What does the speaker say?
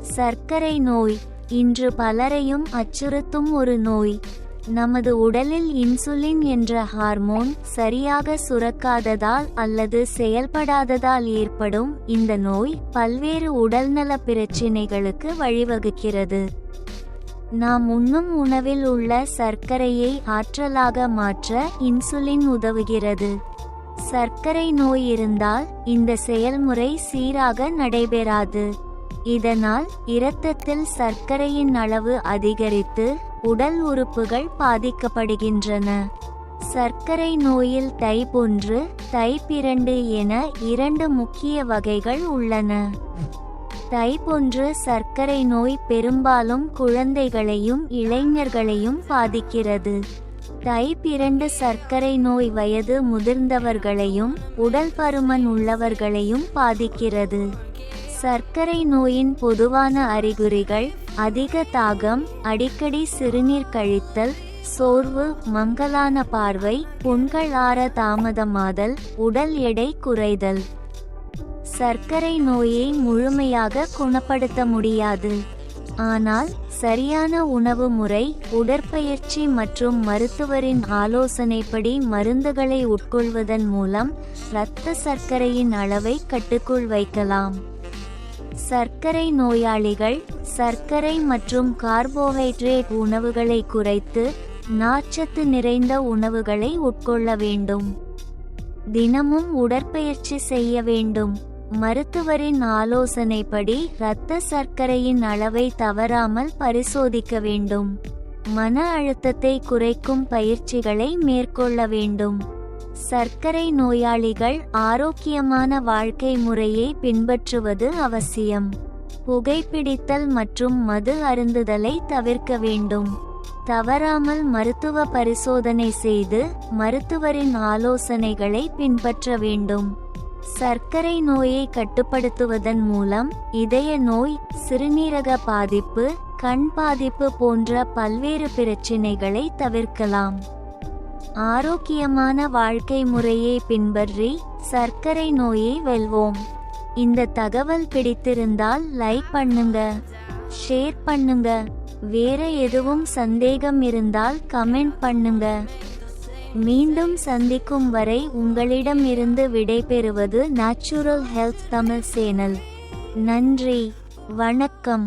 சர்க்கரை நோய். இன்று பலரையும் அச்சுறுத்தும் ஒரு நோய். நமது உடலில் இன்சுலின் என்ற ஹார்மோன் சரியாக சுரக்காததால் அல்லது செயல்படாததால் ஏற்படும் இந்த நோய் பல்வேறு உடல்நல பிரச்சினைகளுக்கு வழிவகுக்கிறது. நாம் உண்ணும் உணவில் உள்ள சர்க்கரையை ஆற்றலாக மாற்ற இன்சுலின் உதவுகிறது. சர்க்கரை நோய் இருந்தால் இந்த செயல்முறை சீராக நடைபெறாது. இதனால் இரத்தத்தில் சர்க்கரையின் அளவு அதிகரித்து உடல் உறுப்புகள் பாதிக்கப்படுகின்றன. சர்க்கரை நோயில் டைப் ஒன்று டைப் இரண்டு என இரண்டு முக்கிய வகைகள் உள்ளன. டைப் ஒன்று சர்க்கரை நோய் பெரும்பாலும் குழந்தைகளையும் இளைஞர்களையும் பாதிக்கிறது. டைப் இரண்டு சர்க்கரை நோய் வயது முதிர்ந்தவர்களையும் உடல் பருமன் உள்ளவர்களையும் பாதிக்கிறது. சர்க்கரை நோயின் பொதுவான அறிகுறிகள் அதிக தாகம் அடிக்கடி சிறுநீர் கழித்தல் சோர்வு மங்கலான பார்வை புண்கள் ஆற தாமதமாதல் உடல் எடை குறைதல். சர்க்கரை நோயை முழுமையாக குணப்படுத்த முடியாது. ஆனால் சரியான உணவு முறை உடற்பயிற்சி மற்றும் மருத்துவரின் ஆலோசனைப்படி மருந்துகளை உட்கொள்வதன் மூலம் இரத்த சர்க்கரையின் அளவை கட்டுக்குள் வைக்கலாம். சர்க்கரை நோயாளிகள் சர்க்கரை மற்றும் கார்போஹைட்ரேட் உணவுகளை குறைத்து நார்ச்சத்து நிறைந்த உணவுகளை உட்கொள்ள வேண்டும். தினமும் உடற்பயிற்சி செய்ய வேண்டும். மருத்துவரின் ஆலோசனைப்படி இரத்த சர்க்கரையின் அளவை தவறாமல் பரிசோதிக்க வேண்டும். மன அழுத்தத்தை குறைக்கும் பயிற்சிகளை மேற்கொள்ள வேண்டும். சர்க்கரை நோயாளிகள் ஆரோக்கியமான வாழ்க்கை முறையை பின்பற்றுவது அவசியம். புகைப்பிடித்தல் மற்றும் மது அருந்துதலை தவிர்க்க வேண்டும். தவறாமல் மருத்துவ பரிசோதனை செய்து மருத்துவரின் ஆலோசனைகளை பின்பற்ற வேண்டும். சர்க்கரை நோயை கட்டுப்படுத்துவதன் மூலம் இதய நோய் சிறுநீரக பாதிப்பு கண் பாதிப்பு போன்ற பல்வேறு பிரச்சினைகளை தவிர்க்கலாம். ஆரோக்கியமான வாழ்க்கை முறையை பின்பற்றி சர்க்கரை நோயை வெல்வோம். இந்த தகவல் பிடித்திருந்தால் லைக் பண்ணுங்க ஷேர் பண்ணுங்க. வேற எதுவும் சந்தேகம் இருந்தால் கமெண்ட் பண்ணுங்க. மீண்டும் சந்திக்கும் வரை உங்களிடம் இருந்து விடைபெறுவது நேச்சுரல் ஹெல்த் தமிழ் சேனல். நன்றி வணக்கம்.